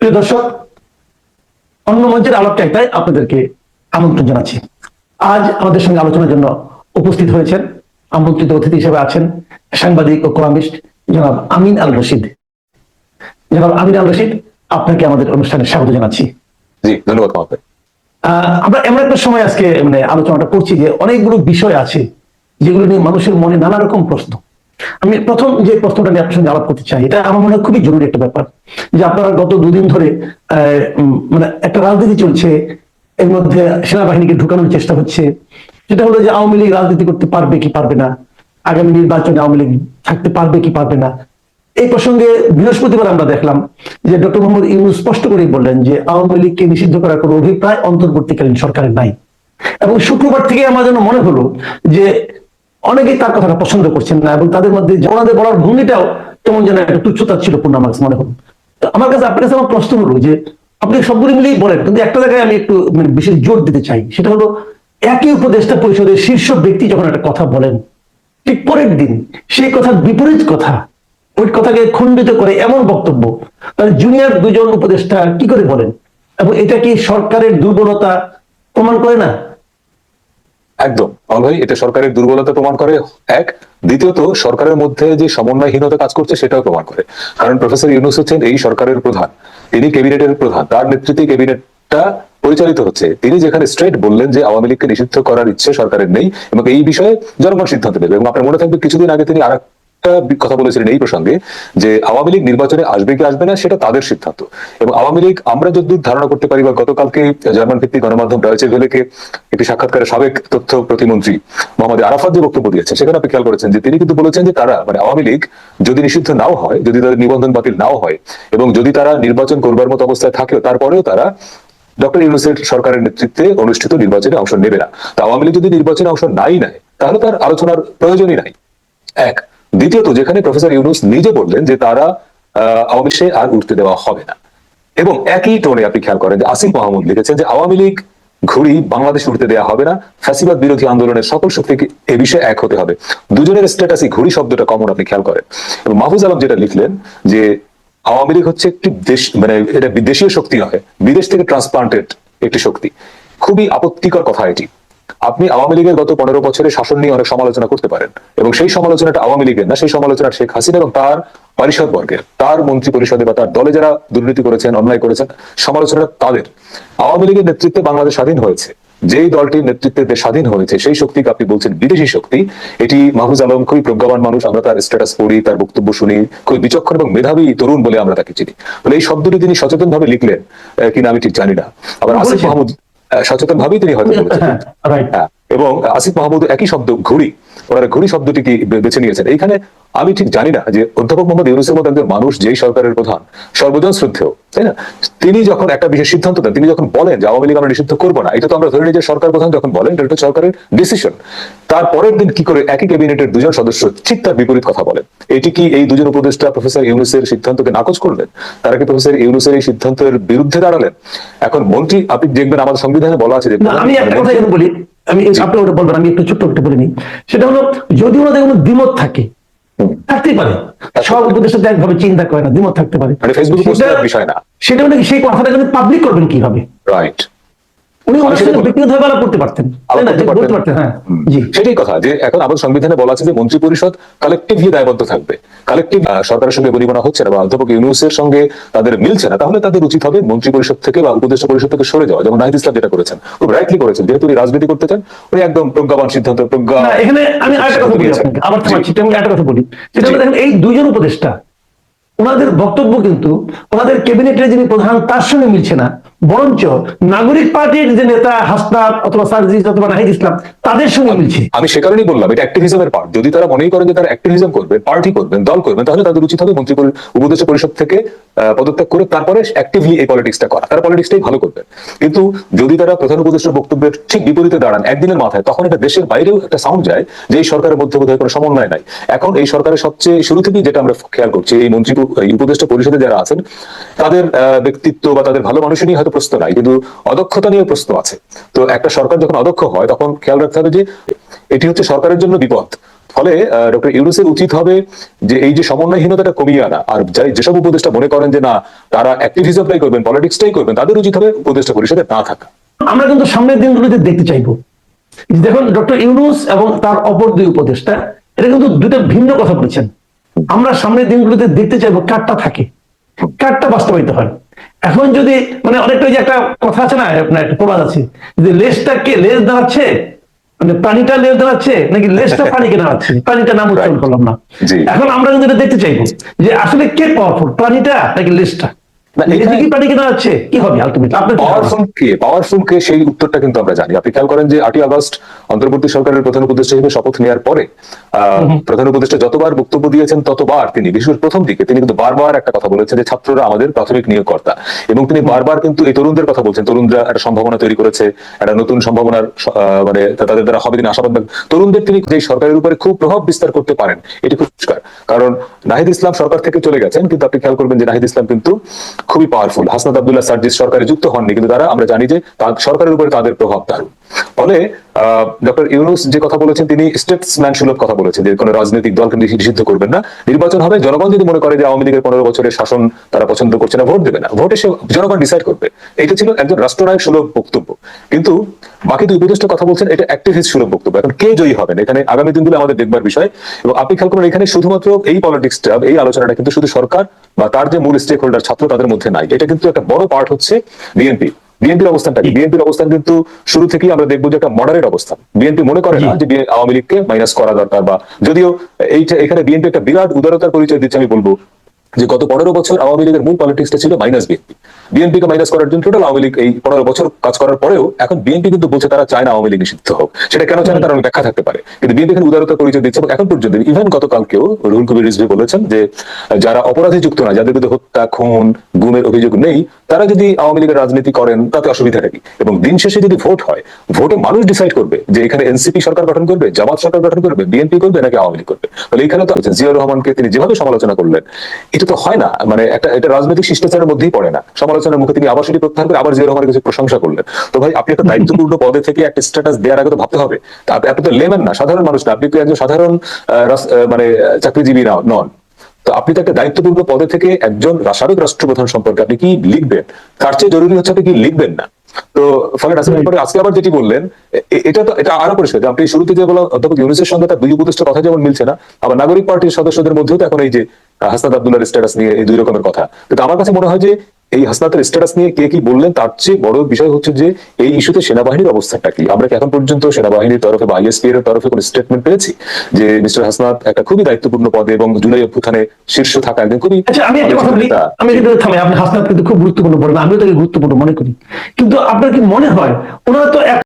প্রিয় দর্শক অন্য মঞ্চের আলোকচাইতায় আপনাদেরকে আমন্ত্রণ জানাচ্ছি। আজ আমাদের সঙ্গে আলোচনার জন্য উপস্থিত হয়েছেন আমন্ত্রিত অতিথি হিসেবে আছেন সাংবাদিক ও কলামিস্ট জনাব আমিন আল রশিদ। জনাব আমিন আল রশিদ আপনাকে আমাদের অনুষ্ঠানে স্বাগত জানাচ্ছি। জি ধন্যবাদ আহ, আমরা এমন একটা সময় আজকে মানে আলোচনাটা করছি যে অনেকগুলো বিষয় আছে যেগুলো নিয়ে মানুষের মনে নানা রকম প্রশ্ন। আমি প্রথম যে প্রশ্নটা নিয়ে আপনার সঙ্গে আলাপ করতে চাই, এটা আমার মনে হয় খুবই জরুরি একটা ব্যাপার। যে আপনারা গত দুদিন ধরে মানে একটা রাজনীতি চলছে, এর মধ্যে সেনাবাহিনীকে ঢুকানোর চেষ্টা হচ্ছে। সেটা হলো যে আওয়ামী লীগ রাজনীতি করতে পারবে কি পারবে না? আগামী নির্বাচনে আওয়ামী লীগ থাকতে পারবে কি পারবে না? এই প্রসঙ্গে বৃহস্পতিবার আমরা দেখলাম যে ডক্টর মোহাম্মদ ইউনুস স্পষ্ট করেই বললেন যে আওয়ামী লীগকে নিষিদ্ধ করার কোনো অভিপ্রায় অন্তর্বর্তীকালীন সরকারের নাই। এবং শুক্রবার থেকে আমার যেন মনে হলো যে অনেকেই তার কথাটা পছন্দ করছেন না এবং তাদের মধ্যে ওনাদের বলার ভঙ্গিটাও কেমন যেন একটা তুচ্ছতা ছিল পূর্ণ আমার মনে হলো। আমার কাছে আপনার কাছে আমার প্রশ্ন হলো যে, আপনি সবগুলি মিলেই বলেন, কিন্তু একটা জায়গায় আমি একটু মানে বিশেষ জোর দিতে চাই, সেটা হলো একই উপদেষ্টা পরিষদের শীর্ষ ব্যক্তি যখন একটা কথা বলেন, ঠিক পরের দিন সেই কথার বিপরীত কথা, ওই কথাকে খণ্ডিত করে এমন বক্তব্য, তাহলে জুনিয়র দুজন উপদেষ্টা কি করে বলেন? এবং এটা কি সরকারের দুর্বলতা প্রমাণ করে না? একদম। ভাই, এটা সরকারের দুর্বলতা প্রমাণ করে, এক। দ্বিতীয়ত, সরকারের মধ্যে যে সমন্বয়হীনতা কাজ করছে, সেটাও প্রমাণ করে। কারণ প্রফেসর ইউনুস হচ্ছেন এই সরকারের প্রধান। তিনি ক্যাবিনেটের প্রধান। তার নেতৃত্বে ক্যাবিনেটটা পরিচালিত হচ্ছে। তিনি যেখানে স্ট্রেট বললেন যে আওয়ামী লীগকে নিষিদ্ধ করার ইচ্ছে সরকারের নেই এবং এই বিষয়ে জনগণ সিদ্ধান্ত নেবে। এবং আপনার মনে থাকবে, কিছুদিন আগে তিনি আর একটা কথা বলেছিলেন এই প্রসঙ্গে যে আওয়ামী লীগ নির্বাচনে আসবে কি আসবে না, সেটা তাদের সিদ্ধান্ত। এবং আওয়ামী লীগ আমরা যতদূর ধারণা করতে পারি বা গতকালকে জার্মান ভিত্তিক গণমাধ্যম ডয়েচে ভেলেকে একটি সাক্ষাৎকারে সাবেক তথ্য প্রতিমন্ত্রী মোহাম্মদ আরাফাত যে বক্তব্য দিয়েছেন, সেখানে আপনি খেয়াল করেছেন যে তিনি কিন্তু বলেছেন যে তারা মানে আওয়ামী লীগ যদি নিষিদ্ধ নাও হয়, যদি তাদের নিবন্ধন বাতিল নাও হয়, এবং যদি তারা নির্বাচন করবার মতো অবস্থায় থাকেও তারপরেও তারা ডক্টর ইউনুসের সরকারের নেতৃত্বে অনুষ্ঠিত নির্বাচনে অংশ নেবে না। তা আওয়ামী লীগ যদি নির্বাচনে অংশ নাই নেয়, তাহলে তার আলোচনার প্রয়োজনই নাই। এক দ্বিতীয়ত যেখানে প্রফেসর ইউনুস নিজে বললেন যে তারা আহ, আর উঠতে দেওয়া হবে না। এবং একই টোনে আপনি খেয়াল করেন যে আসিফ মাহমুদ লিখেছেন যে আওয়ামী লীগ ঘুড়ি বাংলাদেশ উঠতে দেওয়া হবে না ফ্যাসিবাদ বিরোধী আন্দোলনের সকল শক্তিকে এ বিষয়ে এক হতে হবে। দুজনের স্ট্যাটাসই ঘুড়ি শব্দটা কমন আপনি খেয়াল করেন। এবং মাহফুজ আলম যেটা লিখলেন যে আওয়ামী লীগ হচ্ছে একটি দেশ মানে এটা বিদেশীয় শক্তি নয় বিদেশ থেকে ট্রান্সপ্লান্টেড একটি শক্তি। খুবই আপত্তিকর কথা এটি। আপনি আওয়ামী লীগের গত পনেরো বছরের শাসন নিয়ে অনেক সমালোচনা করতে পারেন। এবং সেই সমালোচনাটা আওয়ামী লীগের না সেই সমালোচনা শেখ হাসিনা এবং তার পরিষদ বর্গের তার মন্ত্রী পরিষদে বা তার দলে যারা দুর্নীতি করেছেন অন্যায় করেছেন সমালোচনা তাদের। আওয়ামী লীগের নেতৃত্বে বাংলাদেশ স্বাধীন হয়েছে। যেই দলটির নেতৃত্বে দেশ স্বাধীন হয়েছে সেই শক্তিকে আপনি বলছেন বিদেশি শক্তি। এটি মাহফুজ আলম খুবই প্রজ্ঞাবান মানুষ আমরা তার স্ট্যাটাস পড়ি তার বক্তব্য শুনি খুবই বিচক্ষণ এবং মেধাবী তরুণ বলে আমরা তাকে চিনি। বলে এই শব্দটি তিনি সচেতন ভাবে লিখলেন কিনা আমি ঠিক জানি না। আবার আসিফ মাহমুদ সচেতন ভাবেই তিনি হয়তো হ্যাঁ এবং আসিফ মাহমুদ একই শব্দ ঘুড়ি ওনারা ঘুড়ি শব্দটি কি বেছে নিয়েছেন? এইখানে আমি ঠিক জানি না যে অধ্যাপক মোহাম্মদ ইউনুসের মতো একজন মানুষ যেই সরকারের প্রধান সর্বজন শ্রদ্ধেয় তাই না? তিনি যখন একটা বিশেষ সিদ্ধান্ত দেন তিনি যখন বলেন যে আওয়ামী লীগ আমরা নিষিদ্ধ করব না এটা তো আমরা ধরে নিই যে সরকার প্রধান যখন বলেন এটা সরকারের ডিসিশন তার পরের দিন কি করে একই ক্যাবিনেটের দুজন সদস্য ঠিক তার বিপরীত কথা বলেন। এটি কি এই দুজন উপদেষ্টা প্রফেসর ইউনুসের সিদ্ধান্তকে নাকচ করলেন? তারা কি প্রফেসর ইউনুসের এই সিদ্ধান্তের বিরুদ্ধে দাঁড়ালেন? এখন মন্ত্রী আপনি দেখবেন আমাদের সংবিধানে বলা আছে যে আমি একটা কথা বলি আমি আপনি ওটা বলবেন আমি একটু ছোট্ট একটা বলে নিই। সেটা হলো যদি ওনাদের কোনো দ্বিমত থাকে। থাকতেই পারে সব উপদেষ্টা একভাবে চিন্তা করে না দ্বিমত থাকতে পারে মানে। সেটা মানে সেই কথাটা কিন্তু পাবলিক করবেন কীভাবে রাইট উনি ব্যক্তিগতভাবে করতে পারতেন? করতে পারতেন হ্যাঁ। জি। সেটাই কথা যে এখন আমাদের সংবিধানে বলা আছে যে মন্ত্রী পরিষদ কালেকটিভলি দায়বদ্ধ থাকবে। কালেকটিভ সরকারের সঙ্গে বনিবনা হচ্ছে না বা অধ্যাপক ইউনুসের সঙ্গে তাদের মিলছে না তাহলে তাদের উচিত হবে মন্ত্রী পরিষদ থেকে বা উপদেষ্টা পরিষদ থেকে সরে যাওয়া। যেমন নাহিদ ইসলাম যেটা করেছেন খুব রাইটলি করেছেন। যেহেতু উনি রাজনীতি করতে চান উনি একদম প্রজ্ঞাবান সিদ্ধান্ত প্রজ্ঞা এখানে আমি আরেকটা কথা বলি আবার আমি একটা কথা বলি। সেটা দেখেন এই দুইজন উপদেষ্টা ওনাদের বক্তব্য কিন্তু ওনাদের ক্যাবিনেটের যিনি প্রধান তার সঙ্গে মিলছে না। বরঞ্চ নাগরিক পার্টির যে নেতা হাসনাত অথবা সার্জিস অথবা নাহিদ ইসলাম তাদের সঙ্গে মিলছে। আমি সে কারণেই বললাম, এটা অ্যাক্টিভিজমের পার্ট যদি তারা মনেই করেন যে তারা অ্যাক্টিভিজম করবে পার্টি করবেন দল করবেন তাহলে তাদের উচিত হবে মন্ত্রী উপদেষ্টা পরিষদ থেকে পদত্যাগ করে তারপরে অ্যাক্টিভলি এই পলিটিক্সটা করা। তারা পলিটিক্সটাই ভালো করবেন কিন্তু যদি তারা প্রধান উপদেষ্টার বক্তব্যের ঠিক বিপরীতে দাঁড়ান, একদিনের মাথায়, তখন এটা দেশের বাইরেও একটা সাউন্ড যায় যে এই সরকারের মধ্যে বোধহয় কোনো সমন্বয় নাই। এখন এই সরকারের সবচেয়ে শুরু থেকেই যেটা আমরা খেয়াল করছি, এই মন্ত্রী উপদেষ্টা পরিষদে যারা আছেন, তাদের ব্যক্তিত্ব বা তাদের ভালো মানুষের নিয়ে হয়তো প্রশ্ন নাই, কিন্তু অদক্ষতা নিয়ে প্রশ্ন আছে। তো একটা সরকার যখন অদক্ষ হয়, তখন খেয়াল রাখতে হবে যে এটি হচ্ছে সরকারের জন্য বিপদ। ফলে ডক্টর ইউনুসের উচিত হবে যে এই যে সমন্বয়হীনতাটা কমিয়ে আনা। আর যাই যেসব উপদেষ্টা মনে করেন যে না, তারা অ্যাক্টিভিজমটাই করবেন পলিটিক্সটাই করবেন, তাদের উচিত হবে উপদেষ্টা পরিষদে না থাকা। আমরা কিন্তু সামনের দিনগুলোতে দেখতে চাইব। দেখুন, ডক্টর ইউনুস এবং তার অপর দুই উপদেষ্টা এটা কিন্তু দুটো ভিন্ন কথা বলেছেন। আমরা সামনের দিনগুলোতে দেখতে চাইব কারটা থাকে, কারটা বাস্তবায়িত হয়। এখন যদি মানে অনেকটা যে একটা কথা আছে না, আপনার প্রবাদ আছে, যে লেজটা কে, লেজ দাঁড়াচ্ছে? মানে প্রাণীটা লেজ দাঁড়াচ্ছে নাকি লেজটা প্রাণীকে দাঁড়াচ্ছে? প্রাণীটা নাম উচ্চারণ করলাম না। এখন আমরা কিন্তু এটা দেখতে চাইব যে আসলে কে পাওয়ারফুল প্রাণীটা নাকি লেজটা? না, লেজে এখানে- কি প্রাণীকে দাঁড়াচ্ছে? কি হবে আলটিমেটলি আপনার কি ধারণা? পাওয়ারফুল কে? পাওয়ারফুল কে? সেই উত্তরটা কিন্তু আমরা জানি। আপনি খেয়াল করেন যে আটই আগস্ট অন্তর্বর্তী সরকারের প্রধান উপদেষ্টা হিসেবে শপথ নেওয়ার পরে প্রধান উপদেষ্টা যতবার বক্তব্য দিয়েছেন ততবার তিনি বিশেষ করে প্রথম দিকে তিনি কিন্তু বারবার একটা কথা বলেছেন যে ছাত্ররা আমাদের প্রাথমিক নিয়োগকর্তা। এবং তিনি বারবার কিন্তু এই তরুণদের কথা বলছেন। তরুণরা একটা সম্ভাবনা তৈরি করেছে একটা নতুন সম্ভাবনার মানে তাদের দ্বারা হবে তিনি আশাবাদ তরুণদের তিনি যে সরকারের উপরে খুব প্রভাব বিস্তার করতে পারেন এটি খুব কারণ নাহিদ ইসলাম সরকার থেকে চলে গেছেন কিন্তু আপনি খেয়াল করবেন যে নাহিদ ইসলাম কিন্তু খুবই পাওয়ারফুল হাসনাত আবদুল্লাহ সার্জিস সরকারে যুক্ত হননি, কিন্তু তারা, আমরা জানি যে সরকারের উপরে তাদের প্রভাব দারুণ ফলে ডক্টর ইউনুস যে কথা বলেছেন, তিনি স্টেটসম্যান সুলভ কথা বলেছেন। যে কোনো রাজনৈতিক দলকে নিষিদ্ধ করবেন না। নির্বাচন হবে, জনগণ যদি মনে করে যে আওয়ামী লীগের পনেরো বছরের শাসন তারা পছন্দ করছে না, ভোট দেবে না। ভোটে সে জনগণ ডিসাইড করবে। এটা ছিল একজন রাষ্ট্রনায়ক সুলভ বক্তব্য। কিন্তু বাকি দুই উপদেষ্টা কথা বলছেন, এটা অ্যাক্টিভিস্ট সুলভ বক্তব্য। এখন কে জয়ী হবেন? এখানে আগামী দিনগুলো আমাদের দেখবার বিষয়। এবং আপনি খেয়াল করুন, এখানে শুধুমাত্র এই পলিটিক্সটা এই আলোচনাটা কিন্তু শুধু সরকার বা তার যে মূল স্টেক হোল্ডার ছাত্র তাদের মধ্যে নাই। এটা কিন্তু একটা বড় পার্ট হচ্ছে বিএনপি বিএনপির অবস্থানটা কি? বিএনপির অবস্থান কিন্তু শুরু থেকেই আমরা দেখব যে একটা মডারেট অবস্থান। বিএনপি মনে করে না যে আওয়ামী লীগকে মাইনাস করা দরকার বা যদিও এইটা এখানে বিএনপি একটা বিরাট উদারতার পরিচয় দিচ্ছে আমি বলব। যে গত পনেরো বছর আওয়ামী লীগের মূল পলিটিক্সটা ছিল মাইনাস বিএনপি বিএনপিকে মাইনাস করার জন্য টোটাল আওয়ামী লীগ এই পনেরো বছর কাজ করার পরেও এখন বিএনপি কিন্তু বলছে তারা চায় না আওয়ামী লীগ নিষিদ্ধ হোক। সেটা কেন চায় তার অনেক ব্যাখ্যা থাকতে পারে। কিন্তু বিএনপি এখানে উদারতার পরিচয় দিচ্ছে এখন পর্যন্ত ইভেন গতকালকেও রুহুল কবির রিজভি বলেছেন যে, যারা অপরাধী যুক্ত না, যাদের বিরুদ্ধে হত্যা, খুন, গুমের অভিযোগ নেই, তারা যদি আওয়ামী লীগের রাজনীতি করেন, তাতে অসুবিধাটা কি? এবং দিন শেষে যদি ভোট হয়, ভোটে মানুষ ডিসাইড করবে যে এখানে এনসিপি সরকার গঠন করবে, জামাত সরকার গঠন করবে বিএনপি করবে নাকি আওয়ামী লীগ করবে? তাহলে এখানে তো জিয়াউর রহমানকে তিনি যেভাবে সমালোচনা করলেন এটা তো হয় না। মানে একটা, এটা রাজনৈতিক শিষ্টাচারের মধ্যেই পড়ে না। সমালোচনার মুখে তিনি আবার সেটি প্রত্যাহার করে আবার রহমানের কিছু প্রশংসা করলেন। তো ভাই, আপনি একটা দায়িত্বপূর্ণ পদে থেকে একটা স্ট্যাটাস দেওয়ার আগে তো ভাবতে হবে। আপনি তো লেমেন না, সাধারণ মানুষ না। আপনি তো একজন সাধারণ মানে চাকরিজীবী নন। তো আপনি তো একটা দায়িত্বপূর্ণ পদে থেকে একজন রাসায়নিক রাষ্ট্রপ্রধান সম্পর্কে আপনি কি লিখবেন? তার চেয়ে জরুরি হচ্ছে আপনি কি লিখবেন না? তো ফলে নাসিমের আজকে আবার যেটি বললেন এটা তো এটা আরও পরিষ্কার আপনি শুরুতে যে বলা অধ্যাপক ইউনিসের সঙ্গে তার দুই উপদেষ্টার কথা যেমন মিলছে না আবার নাগরিক পার্টির সদস্যদের মধ্যেও তো এখন এই যে হাসনাদ আব্দুল্লাহ স্ট্যাটাস নিয়ে এই দুই রকমের কথা। কিন্তু আমার কাছে মনে হয় যে এই হাসনাতের স্ট্যাটাস নিয়ে কে কি বললেন তার চেয়ে বড় বিষয় হচ্ছে যে এই ইস্যুতে সেনাবাহিনীর অবস্থাটা কি? আমরা কি এখন পর্যন্ত সেনাবাহিনীর তরফে বা আইএসপি এর তরফে কোনো স্টেটমেন্ট পেয়েছি যে মিস্টার হাসনাত একটা খুবই দায়িত্বপূর্ণ পদে এবং জুলাই অভ্যুত্থানে শীর্ষ থাকা একজন খুবই আচ্ছা আমি একটা কথা বলি। আমি কিন্তু থামাই আপনি হাসনাত কিন্তু খুব গুরুত্বপূর্ণ বলবেন আমিও তাকে গুরুত্বপূর্ণ মনে করি। কিন্তু আপনার কি মনে হয় ওনারা তো এক